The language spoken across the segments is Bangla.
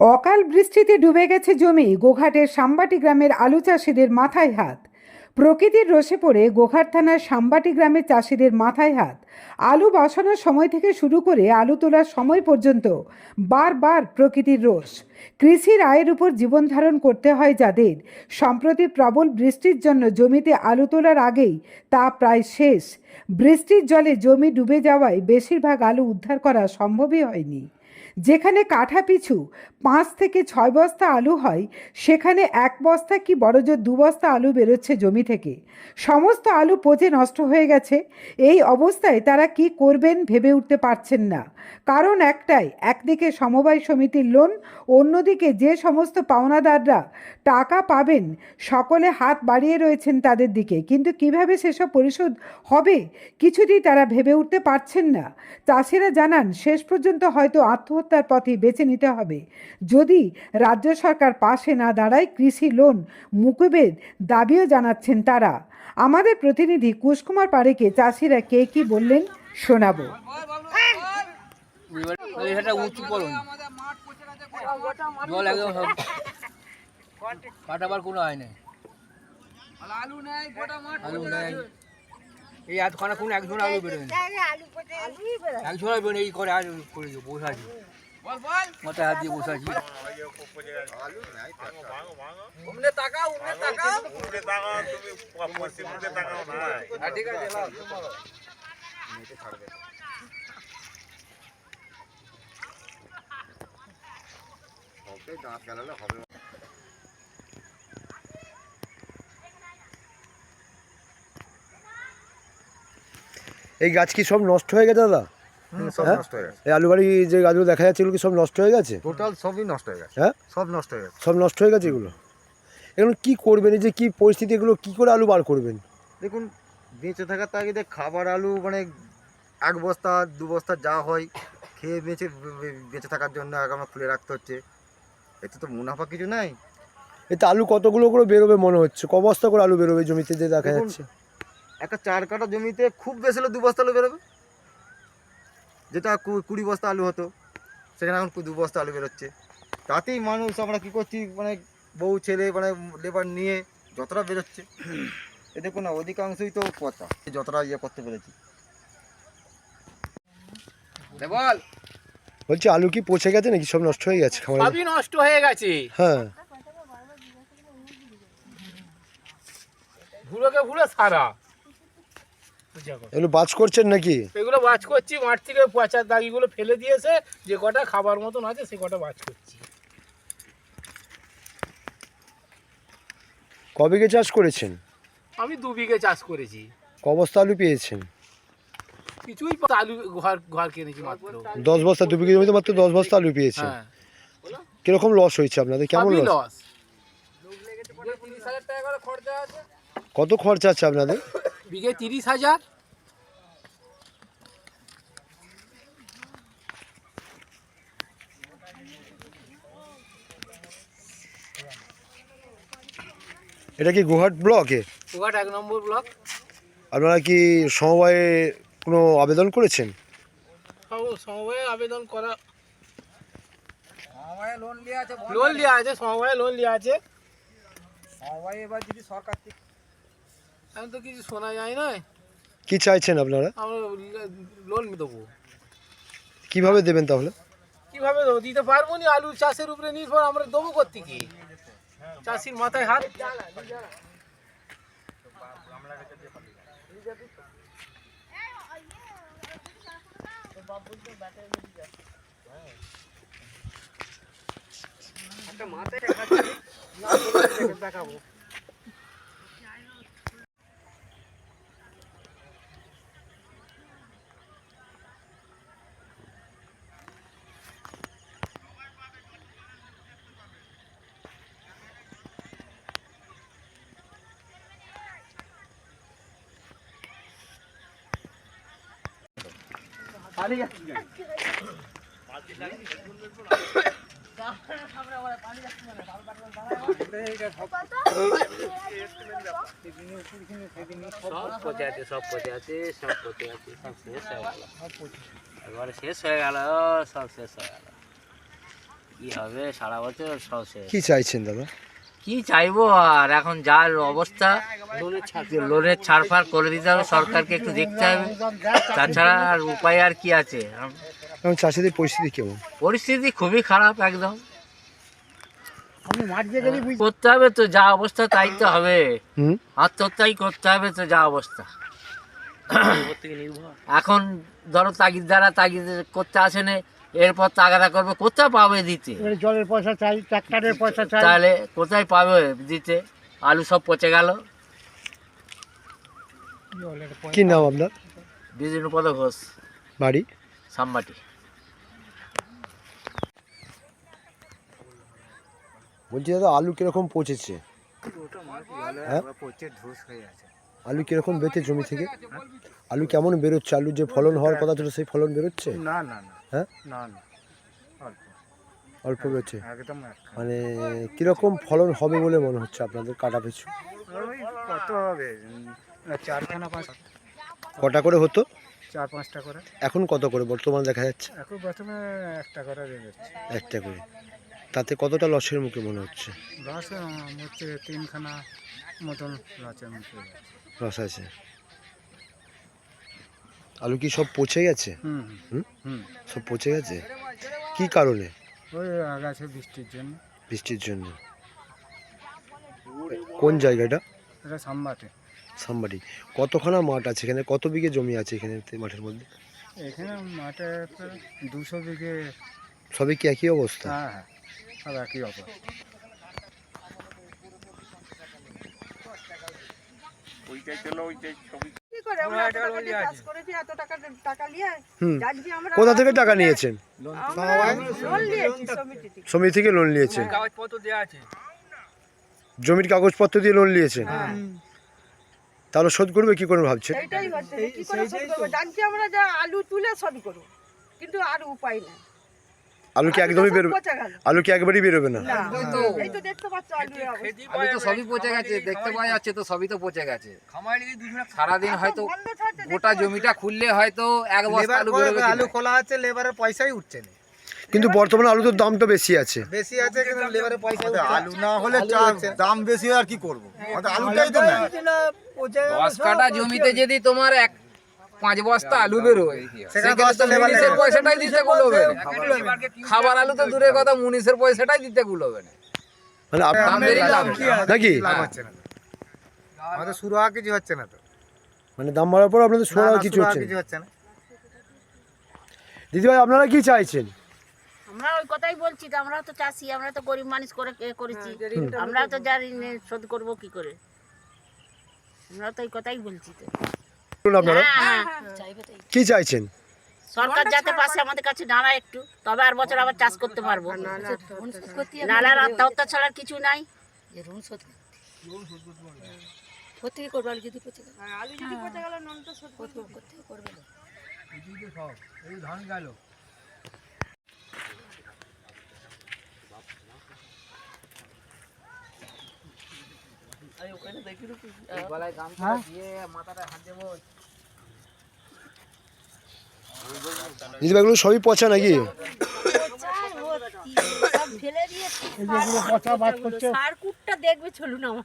অকাল বৃষ্টিতে ডুবে গেছে জমি। গোঘাটের সাম্বাটি গ্রামের আলু চাষিদের মাথায় হাত। প্রকৃতির রোষে পড়ে গোঘাট থানার সাম্বাটি গ্রামের চাষিদের মাথায় হাত। আলু বসানোর সময় থেকে শুরু করে আলু তোলার সময় পর্যন্ত বারবার প্রকৃতির রোষ। কৃষির আয়ের উপর জীবন ধারণ করতে হয় যাদের। সম্প্রতি প্রবল বৃষ্টির জন্য জমিতে আলু তোলার আগেই তা প্রায় শেষ। বৃষ্টির জলে জমি ডুবে যাওয়ায় বেশিরভাগ আলু উদ্ধার করা সম্ভবই হয়নি। যেখানে কাঠা পিছু পাঁচ থেকে ছয় বস্তা আলু হয়, সেখানে এক বস্তা কি বড়জোর দু বস্তা আলু বেরোচ্ছে জমি থেকে। সমস্ত আলু পচে নষ্ট হয়ে গেছে। এই অবস্থায় তারা কি করবেন ভেবে উঠতে পারছেন না। কারণ একটাই, একদিকে সমবায় সমিতির লোন, অন্যদিকে যে সমস্ত পাওনাদাররা টাকা পাবেন, সকলে হাত বাড়িয়ে রয়েছেন তাদের দিকে। কিন্তু কীভাবে সেসব পরিশোধ হবে, কিছুতেই তারা ভেবে উঠতে পারছেন না। চাষিরা জানান, শেষ পর্যন্ত হয়তো আত্মহত্যার পথে বেছে নিতে হবে। যদি রাজ্য সরকার পাশে না দাঁড়ায় কৃষি লোন মুকুবের দাবিও জানাচ্ছেন তারা। আমাদের প্রতিনিধি কুশকুমার পাড়েকে চাষিরা কে কি বললেন শোনাবো। এটা উঁচু করুন। জল একদম কাটাবার কোনো আয় নেই। আলু নেই গোটা মাঠ আলু নেই। এই এতখানা কোনো একজন আলু বেরোয় না একজন আলু বেরোয়। এই করে আর করে বসে আছি। মাথায় হাত দিয়ে বসে আছি। তাকাও উমনে এই গাছ কি সব নষ্ট হয়ে গেছে দাদা? সব হ্যাঁ? নষ্ট হয়ে গেছে। এই আলুবাড়ি যে গাছগুলো দেখা যাচ্ছে এগুলো কি সব নষ্ট হয়ে গেছে? টোটাল সবই নষ্ট হয়ে গেছে। হ্যাঁ? সব নষ্ট হয়ে গেছে। সব নষ্ট হয়ে গেছে এগুলো? কি করবেন? এই যে কি পরিস্থিতি এগুলো কি করে আলু বার করবেন? দেখুন বেঁচে থাকার তাগিদে খাবার আলু মানে এক বস্তা দু বস্তা যা হয় খেয়ে বেঁচে বেঁচে থাকার জন্য আমার খুলে রাখতে হচ্ছে। এতে তো মুনাফা কিছু নাই। এতে আলু কতগুলো করে বেরোবে মনে হচ্ছে? ক বস্তা করে আলু বেরোবে জমিতে যে দেখা যাচ্ছে? একটা চার কাটা জমিতে খুব বেশি হলে দু বস্তা আলু বেরোবে। যেটা কুড়ি বস্তা আলু হতো সেখানে এখন দু বস্তা আলু বেরোচ্ছে। তাতেই মানুষ আমরা কী করছি মানে বউ ছেলে মানে লেবার নিয়ে যতটা বেরোচ্ছে। এ দেখুন না অধিকাংশই তো পচা যতটা ইয়ে করতে পেরেছি। বল। বলছি আলু কি পচে গেছে নাকি? সব নষ্ট হয়ে গেছে খামারে? সবই নষ্ট হয়ে গেছে। হ্যাঁ। ভুলোকে ভুলো সারা। এগুলো বাজ করছেন নাকি? এগুলো বাজ করছি মাঠ থেকে পচার দাগিগুলো ফেলে দিয়েছে যে কটা খাবার মতন আছে সে কটা বাজ করছি। ক বিঘে চাষ করেছেন? আমি দু বিঘে চাষ করেছি। ক বস্তা আলু পেয়েছেন? কিছুই আলু ঘর ঘর কিনেছি মাত্র। দশ বস্তা দু বিঘে জমিতে মাত্র দশ বস্তা আলু পেয়েছেন। হ্যাঁ। কীরকম লস হয়েছে আপনাদের? কেমন লস কত খরচা আছে আপনাদের? বিঘে তিরিশ হাজার। এটা কি গুহাট ব্লকে ওয়াট এক নম্বর ব্লক। আপনারা কি সমবায়ে কোনো আবেদন করেছেন? সমবায়ে আবেদন করা লোন নিয়ে আছে লোন লিয়া আছে সমবায়ে লোন লিয়া আছে। সময় এবার যদি সরকার থেকে এখন তো কিছু শোনা যায় না কি চাইছেন আপনারা? আমরা লোন দেবো। কীভাবে দেবেন তাহলে? কীভাবে দেবো? দিতে পারব না? আলু চাষের উপরে নির্ভর আমরা দেবো করতে কি চাষির মাথায় হাত। সব পচে আছে সব পচে আছে সব পচে আছে সব শেষ হয়ে গেল। একবারে শেষ হয়ে গেল সব শেষ হয়ে গেল। কি হবে সারা বছর সব শেষ। কি চাইছেন দাদা? কি চাইব আর? এখন যার অবস্থা লোনের ছাড় ফাড় করে দিতে হবে সরকারকে একটু দেখতে হবে। তাছাড়া আর উপায় আর কি আছে? চাষিদের পরিস্থিতি কেমন? পরিস্থিতি খুবই খারাপ একদম। করতে হবে তো যা অবস্থা তাই তো হবে। আত্মহত্যাই করতে হবে তো যা অবস্থা। এখন ধরো তাগিদ দ্বারা তাগিদ করতে আসেনে এরপর তাগাদা করবে কোথায় পাবে দিতে? জলের পয়সা চাই ট্রাক্টরের পয়সা চাই। তাহলে কোথায় পাবে দিতে? আলু সব পচে গেল। কি নাম আপনার? বিষ্ণুপদ ঘোষ। বাড়ি? সাম্বাটি। বলছি দাদা আলু কীরকম পচেছে? হ্যাঁ? আলু কীরকম বেঁচে জমি থেকে? আলু কেমন বেরোচ্ছে? আলু যে ফলন হওয়ার কথা ছিল সেই ফলন বেরোচ্ছে? না না না। হ্যাঁ? না না অল্প। অল্প বেরোচ্ছে একদম মানে কীরকম ফলন হবে বলে মনে হচ্ছে আপনাদের কাটা পিছু? কত হবে? চারখানা পাঁচ। কটা করে হতো? চার পাঁচটা করে। এখন কত করে বর্তমানে দেখা যাচ্ছে? এখন প্রথমে একটা করে যাচ্ছে। একটা করে। তাতে কতটা লসের মুখে মনে হচ্ছে? লস হচ্ছে তিনখানা মতন লসের মুখে। লস আছে। আলু কি সব পচে গেছে? হুম হুম? হুম? সব পচে গেছে? কি কারণে? ওই আগাছে বৃষ্টির জন্য। বৃষ্টির জন্য। কোন জায়গাটা? এটা সাম্বাটে। সামবাড়ি কতখানা মাঠ আছে এখানে? কত বিঘে জমি আছে এখানে মাঠের মধ্যে? এখানে মাঠে দুশো বিঘে। সবই কি একই অবস্থা? হ্যাঁ হ্যাঁ সব একই অবস্থা। ওইটাই চলো ওইটাই ছবি কি করে? আমরা এত টাকা দিয়ে চাষ করেছি এত টাকা টাকা নিয়ে আজকে আমরা কোথা থেকে টাকা নিয়েছেন? লোন নিয়েছি সমিতি থেকে সমিতি থেকে লোন নিয়েছেন? কাগজপত্র আছে। জমির কাগজপত্র দিয়ে লোন নিয়েছেন? তাহলে শোধ করবে কি করে ভাবছেন? হচ্ছে কি করে শোধ করব? জানছি আমরা যা আলু তুলে শোধ করব কিন্তু আর উপায় নেই। আলু কি একদমই বেরোবে আলু কি একবারই বেরোবে না? না এই তো দেখতে পাচ্ছ আলুর অবস্থা। খেতে আমি তো সবই পচে গেছে দেখতে পাওয়া যাচ্ছে তো সবই তো পচে গেছে। সারাদিন হয়তো গোটা জমিটা খুললে হয়তো এক বস্তা আলু বেরোবে আলু খোলা আছে লেবারের পয়সাই উঠছে না। কিন্তু বর্তমানে আলুর দাম তো বেশি আছে। বেশি আছে কিন্তু লেবারের পয়সা আলু না। হলে দাম বেশি হয় আর কি করব? আমাদের আলুটাই তো নেই। দশ কাটা জমিতে যদি তোমার এক পাঁচ বস্তা আলু বেরোয়। মুনিশের পয়সাটাই দিতে গুলোবে খাবার আলু তো দূরের কথা মুনিশের পয়সাটাই দিতে গুলোবে না। মানে আপ- দামেরই লাভ নাকি? লাভ হচ্ছে না আমাদের শুরু হওয়া কিছু হচ্ছে না তো। মানে দাম বাড়ার পর আপনাদের কিছু শুরু হওয়া হচ্ছে না। কিছু হচ্ছে না। দিদিভাই আপনারা কি চাইছেন? আমরা ওই কথাই বলছি তো আমরা তো চাষি আমরা তো গরিব মানুষ করে করেছি। আমরা তো যা শোধ করব কি করে। আমরা তো ওই কথাই বলছি তো। আপনারা। হ্যাঁ, হ্যাঁ। কি চাইছেন? সরকার যাতে পাশে আমাদের কাছে দাঁড়ায় একটু তবে আর বছর আবার চাষ করতে পারব। নালার আত্মহত্যা ছাড়া আর কিছু নাই। আলু যদি পচে গেল। নুন তো করতে এই ধান গেল। দিদিভাই এগুলো সবই পচা নাকি? দেখবে চলুন আমার।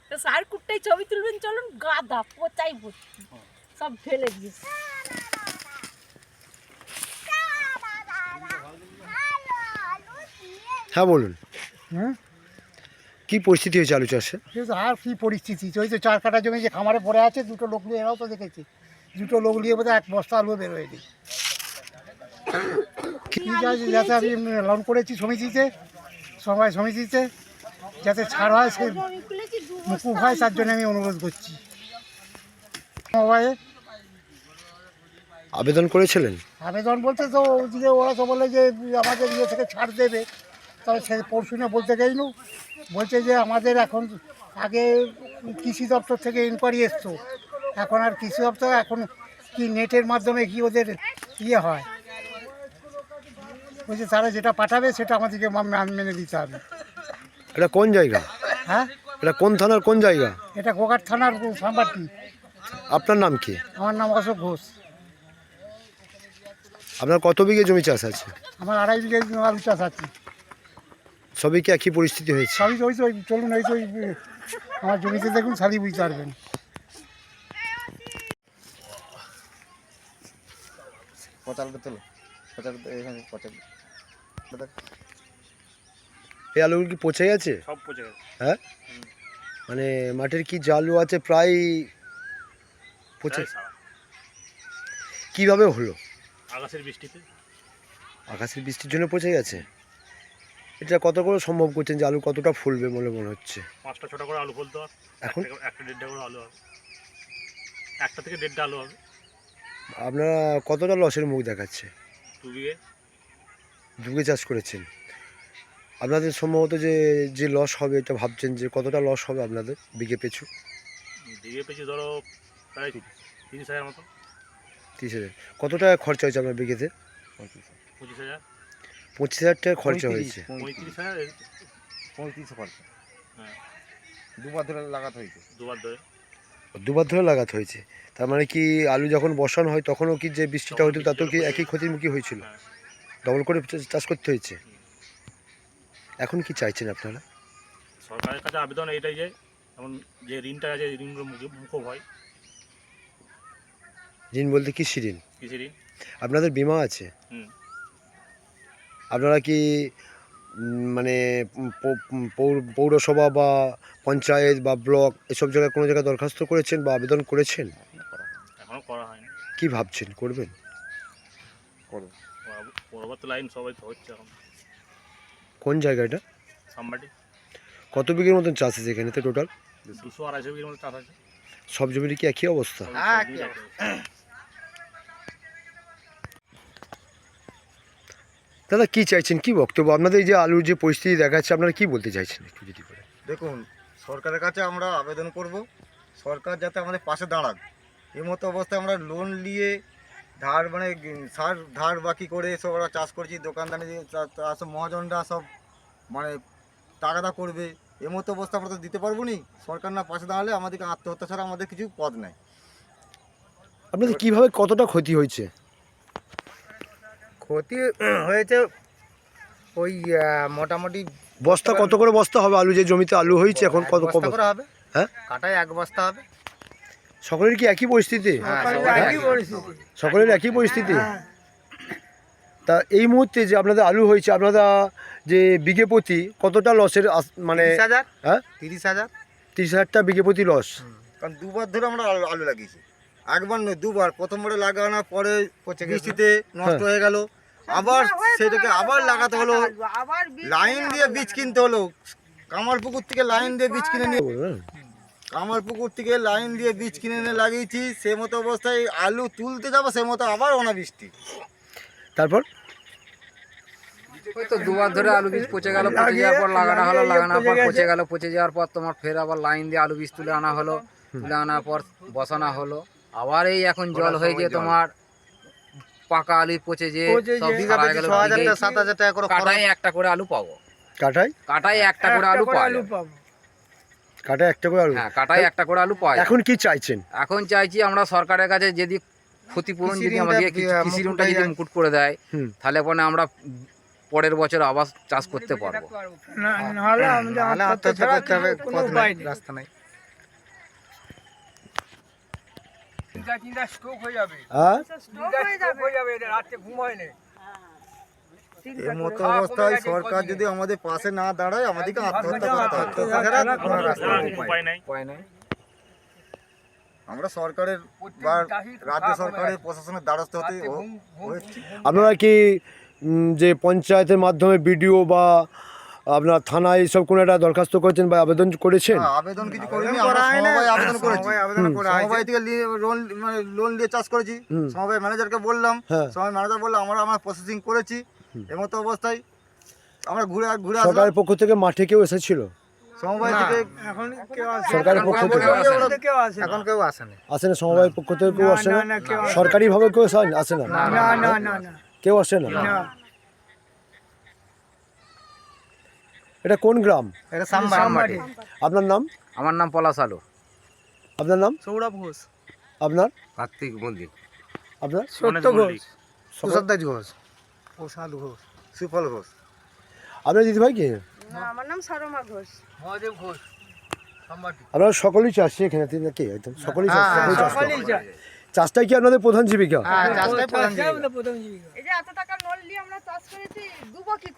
ছবি তুলবেন চলুন। গাদা পচাই সব ফেলে দিয়েছি। হ্যাঁ বলুন। হুম? কি পরিস্থিতি হয়েছে আলু চাষে? আর কি পরিস্থিতি? ওই তো চার কাটা জমি যে খামারে পড়ে আছে দুটো লোক নিয়ে এরাও তো দেখেছি। দুটো লোক নিয়ে বোধহয় এক বস্তা আলু বেরোয় নি ঠিক যাতে আমি লোন করেছি সমিতিতে সবাই সমিতিতে যাতে ছাড় হয় সে মুকুব হয় তার জন্য আমি অনুরোধ করছি। মোবাইলে আবেদন করেছিলেন? আবেদন বলতে তো ওদিকে ওরা তো বলে যে আমাদের ইয়ে থেকে ছাড় দেবে। তবে সে পরশু না বলতে গেইনু বলছে যে আমাদের এখন আগে কৃষি দপ্তর থেকে ইনকোয়ারি এসতো এখন আর কৃষি দপ্তর এখন কি নেটের মাধ্যমে কি ওদের ইয়ে হয়? বলছে তারা যেটা পাঠাবে সেটা আমাদেরকে মেনে দিতে হবে। এটা কোন জায়গা? হ্যাঁ? এটা কোন থানার কোন জায়গা? এটা গোঘাট থানার সাম্বারটি আপনার নাম কি? আমার নাম অশোক ঘোষ। আপনার কত বিঘে জমি চাষ আছে? আমার আড়াই বিঘে আলু চাষ আছে। সবই কি একই পরিস্থিতি হয়েছে? সবই ওই তো ওই চলুন এই তো ওই, আমার জমিতে দেখুন সারি বুঝতে পারবেন। পচালটা তোলো পচালটা এখানে পচাল। এই আলুগুলো কি পচে গেছে? সব পচে গেছে। হ্যাঁ? মানে মাঠের কি জালু আছে প্রায় পচে কীভাবে হলো? আকাশের বৃষ্টিতে। আকাশের বৃষ্টির জন্য পচে গেছে? এটা কত করে সম্ভব করছেন যে আলু কতটা ফুলবে বলে মনে হচ্ছে? পাঁচটা ছটা করে আলু ফলতে হবে। এখন? একটা দেড়টা করে আলু হবে। একটা থেকে দেড়টা আলু হবে। আপনারা কতটা লসের মুখ দেখাচ্ছে? দু বিঘে। চাষ করেছেন। আপনাদের সম্ভবত যে যে লস হবে এটা ভাবছেন যে কতটা লস হবে আপনাদের বিঘে পিছু? বিঘে পেয়েছি ধরো প্রায় তিরিশ হাজার মতো। তিরিশ হাজার। কত টাকা খরচা হয়েছে আপনার বিঘেতে? পঁচিশ হাজার। পঁচিশ হাজার টাকা খরচা হয়েছে। পঁয়ত্রিশ। হাজার খরচা। হ্যাঁ দুবার ধরে লাগাতে হয়েছে। দুবার ধরে? দুবার ধরে লাগাতে হয়েছে। তার মানে কি আলু যখন বসানো হয় তখনও কি যে বৃষ্টিটা হতো তাতেও কি একই ক্ষতির মুখী হয়েছিল? হ্যাঁ। ডবল করে চাষ করতে হয়েছে? এখন কি চাইছেন আপনারা? সরকারের কাছে আবেদন এটাই যে এখন যে ঋণটা আছে ঋণগুলো মুখে মুখো হয়। ঋণ বলতে কৃষি ঋণ? কৃষি ঋণ। আপনাদের বিমা আছে? হুম। আপনারা কি মানে পৌরসভা বা পঞ্চায়েত বা ব্লক এসব জায়গায় কোনো জায়গায় দরখাস্ত করেছেন বা আবেদন করেছেন? এখনও করা হয়নি। কি ভাবছেন? করবেন? কোন জায়গাটা? সামবাটি। কত বিঘের মতন চাষ আছে এখানে তো টোটাল? দুশো আড়াইশো বিঘের মতো চাষ আছে। সব জমির কি একই অবস্থা সব- হ্যাঁ, সব জমি চাষ আছে। দাদা কি চাইছেন? কি বক্তব্য? আপনাদের এই যে আলুর যে পরিস্থিতি দেখাচ্ছে আপনারা কি বলতে চাইছেন একটু যদি করে দেখুন সরকারের কাছে আমরা আবেদন করব। সরকার যাতে আমাদের পাশে দাঁড়াক। এই মতো অবস্থায় আমরা লোন নিয়ে ধার মানে সার ধার বাকি করে সব আমরা চাষ করছি দোকানদারি সব মহাজনরা সব মানে টাকাটা করবে। এই মতো অবস্থা আমরা তো দিতে পারব নি। সরকার না পাশে দাঁড়ালে আমাদেরকে আত্মহত্যা ছাড়া আমাদের কিছু পথ নাই। আপনাদের কীভাবে কতটা ক্ষতি হয়েছে? ক্ষতি হয়েছে ওই মোটামুটি বস্তা কত করে বস্তা হবে আলু? যে জমিতে আলু হয়েছে এখন কত কত করে হবে। হ্যাঁ? কাটায় এক বস্তা হবে। সকলের কি একই পরিস্থিতি? হ্যাঁ, সকলের একই পরিস্থিতি। তা এই মুহূর্তে যে আপনাদের আলু হয়েছে আপনারা যে বিঘে প্রতি কতটা লসের মানে তিরিশ হাজার। হ্যাঁ? তিরিশ হাজার। তিরিশ হাজার টাকা বিঘে প্রতি লস। কারণ দুবার ধরে আমরা আলু আলু লাগিয়েছি। একবার নয় দুবার। প্রথমবারে লাগানোর পরে। বৃষ্টিতে নষ্ট হয়ে গেল। আবার সেটাকে আবার লাগাতে হলো। আবার লাইন দিয়ে বীজ কিনতে হলো। কামার পুকুর থেকে লাইন দিয়ে বীজ কিনে নিয়ে কামার পুকুর থেকে লাইন দিয়ে বীজ কিনে এনে লাগিয়েছি। সে মতো অবস্থায় আলু তুলতে যাব সে মতো আবার অনাবৃষ্টি। তারপর? ওই তো দুবার ধরে আলু বীজ পচে গেল পচে যাওয়ার পর লাগানো হলো লাগানোর পর পচে গেল পচে যাওয়ার পর তোমার ফের আবার লাইন দিয়ে আলু বীজ তুলে আনা হলো। তুলে আনার পর বসানো হলো। আবার এই এখন জল হয়ে গিয়ে তোমার পাকা আলু পচে যে সব গেল কাটায় একটা করে আলু পাবো। কাটায়? কাটায় একটা করে আলু। কাটায় একটা করে আলু। হ্যাঁ কাটায় একটা করে আলু পাওয়া এখন কি চাইছেন? এখন চাইছি আমরা সরকারের কাছে যদি ক্ষতিপূরণ যদি আমাদের কৃষি মুকুট ঋণটা যদি মুকুট করে দেয় হুম। তাহলে পরে আমরা পরের বছর আবার চাষ করতে পারব। নাহলে আত্মহত্যা করতে হবে রাস্তা নাই। স্ট্রোক হয়ে যাবে। হ্যাঁ? চিন্তা স্ট্রোক হয়ে যাবে। এটা রাত্রে ঘুম হয় না। এই মতো অবস্থায় সরকার যদি আমাদের পাশে না দাঁড়ায় আমাদেরকে আত্মহত্যা করতে হবে। আত্মহত্যা কোনো রাস্তা উপায় নাই। উপায় নেই। আমরা সরকারের বা রাজ্য সরকারের প্রশাসনের দ্বারস্থ হতে আপনারা কি যে পঞ্চায়েতের মাধ্যমে বিডিও বা আপনার থানায় এইসব কোনো একটা দরখাস্ত করেছেন বা আবেদন করেছেন? আবেদন কিছু করিনি আমরা সমবায় আবেদন করেছি। সমবায় থেকে লোন মানে লোন দিয়ে চাষ করেছি। হুম। সমবায় ম্যানেজারকে বললাম হ্যাঁ। সমবায় ম্যানেজার বললাম আমরা আমরা প্রসেসিং করেছি। এমতো অবস্থায় আমরা ঘুরে ঘুরে সরকারের পক্ষ থেকে মাঠে কেউ এসেছিল? সমবায় থেকে সরকারের পক্ষ থেকে। এখন কেউ আসে না আসে না সমবায়ের পক্ষ থেকে কেউ আসে না সরকারিভাবে কেউ আসে আসে না? কেউ আসে না। এটা কোন গ্রাম? এটা সাম্বাটি আপনার নাম? আমার নাম পলাশ আলু আপনার নাম? সৌরভ ঘোষ। আপনার? কার্তিক মন্দির। আপনার? সত্য ঘোষ সুশান্ত ঘোষ। প্রসাদ ঘোষ। সুফল ঘোষ। আপনার দিদিভাই কি? আমার নাম সরমা ঘোষ। মহাদেব ঘোষ। আপনারা সকলেই চাষি এখানে তিনি নাকি একদম সকলেই চাষ। সকলেই চাষ। চাষটাই কি আপনাদের প্রধান জীবিকা? এই যে এত টাকা লোন নিয়ে আমরা চাষ করেছি দুবো কি?